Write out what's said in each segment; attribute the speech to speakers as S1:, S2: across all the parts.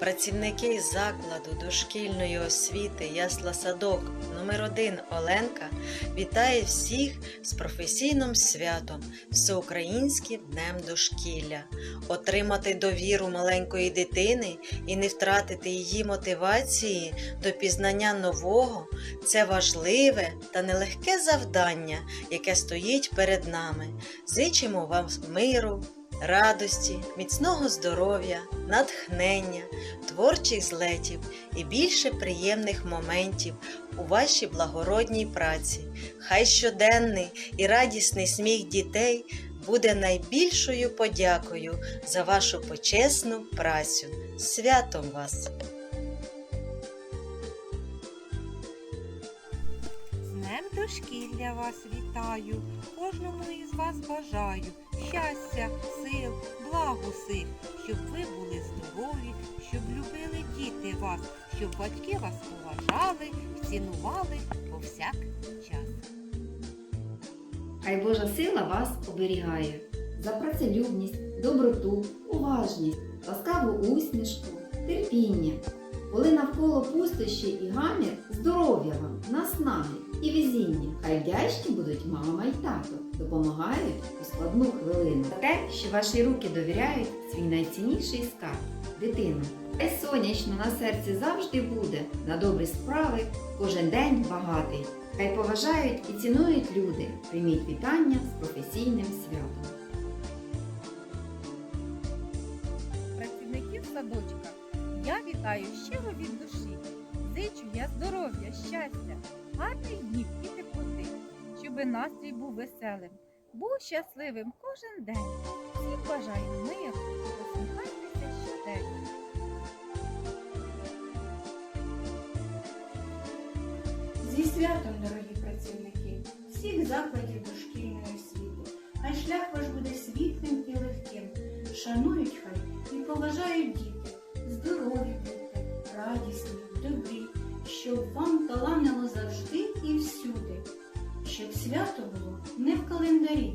S1: працівники закладу дошкільної освіти Ясла Садок номер 1 Оленка вітає всіх з професійним святом Всеукраїнським днем дошкілля. Отримати довіру маленької дитини і не втратити її мотивації до пізнання нового це важливе та нелегке завдання, яке стоїть перед нами. Зичимо вам миру, радості, міцного здоров'я, натхнення, творчих злетів і більше приємних моментів у вашій благородній праці. Хай щоденний і радісний сміх дітей буде найбільшою подякою за вашу почесну працю. Святом вас!
S2: Днем дошкілля вас вітаю, кожному із вас бажаю щастя, благ щоб ви були здорові, щоб любили діти вас, щоб батьки вас поважали, цінували повсякчас.
S3: Хай Божа сила вас оберігає за працелюбність, доброту, уважність, ласкаву усмішку, терпіння. Коли навколо пустощі і гамір, здоров'я вам, наснаги і везіння. Хай вдячні будуть мама й тато, допомагають у складну хвилину. Те, що ваші руки довіряють свій найцінніший скарб дитину. Хай сонячно на серці завжди буде, на добрі справи кожен день багатий. Хай поважають і цінують люди. Прийміть вітання з професійним святом.
S2: Вітаю щиро від душі. Зичу я здоров'я, щастя, гарних днів і теплоти, щоби настрій був веселим, був щасливим кожен день. Всім бажаю миру, посміхайтеся щоденно.
S4: Зі святом, дорогі працівники, всіх закладів дошкільної освіти. Хай шлях ваш буде світлим і легким. Шанують хай і поважають діти. Здорові будьте, радісні, добрі, щоб вам таланило завжди і всюди. Щоб свято було не в календарі,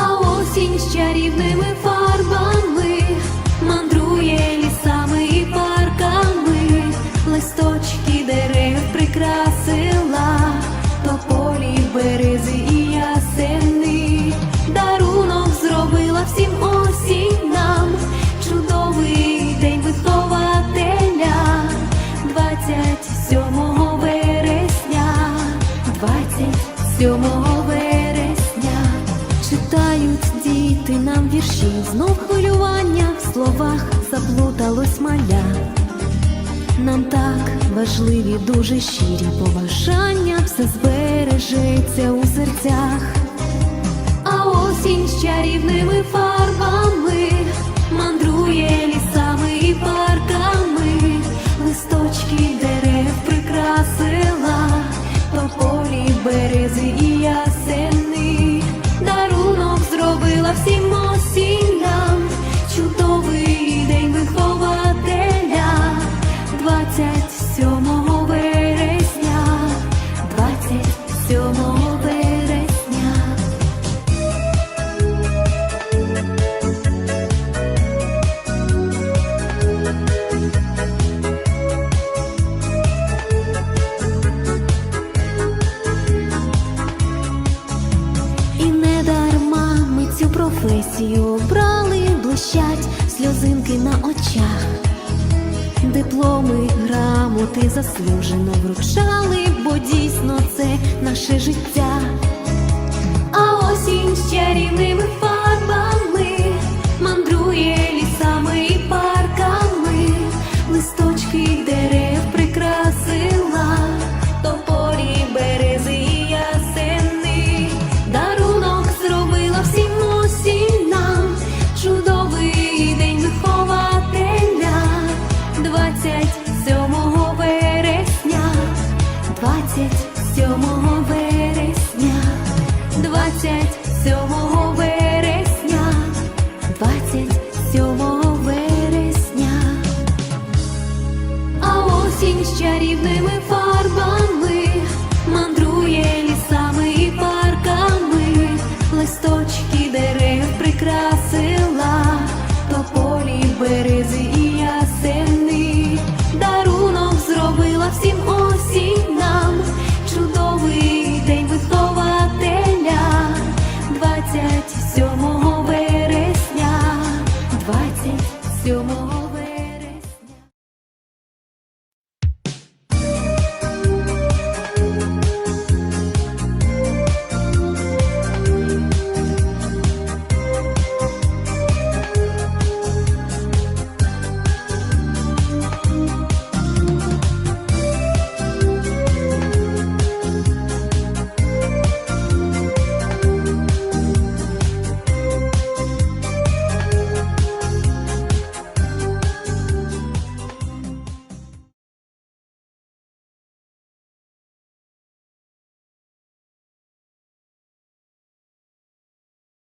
S5: А осінь з чарівними фарбами мандрує лісами і парками, листочки дерев прикрасила, діти нам вірші, знов хвилювання в словах заплуталось маля. Нам так важливі, дуже щирі побажання, все збережеться у серцях. А осінь з чарівними фарбами мандрує лісами професію обрали, блищать сльозинки на очах. Дипломи, грамоти заслужено вручали, бо дійсно це наше життя. 27 вересня. 27 вересня, 27 вересня, а осінь з чарівними